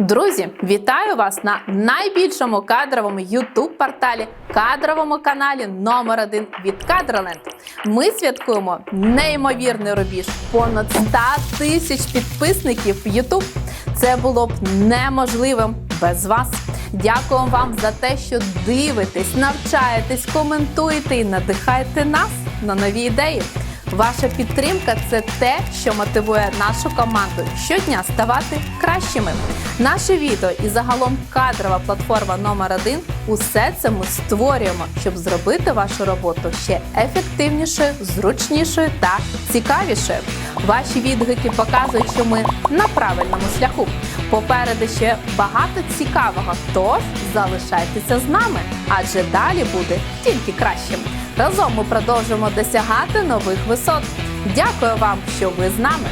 Друзі, вітаю вас на найбільшому кадровому youtube порталі кадровому каналі номер 1 від Кадроленд. Ми святкуємо неймовірний рубіж понад 100 тисяч підписників в YouTube. Це було б неможливим без вас. Дякуємо вам за те, що дивитесь, навчаєтесь, коментуєте і надихаєте нас на нові ідеї. Ваша підтримка це те, що мотивує нашу команду щодня ставати кращими. Наше відео і загалом кадрова платформа номер 1 усе це ми створюємо, щоб зробити вашу роботу ще ефективнішою, зручнішою та цікавішою. Ваші відгуки показують, що ми на правильному шляху. Попереду ще багато цікавого. Тож залишайтеся з нами, адже далі буде тільки кращим. Разом ми продовжимо досягати нових висот. Дякую вам, що ви з нами.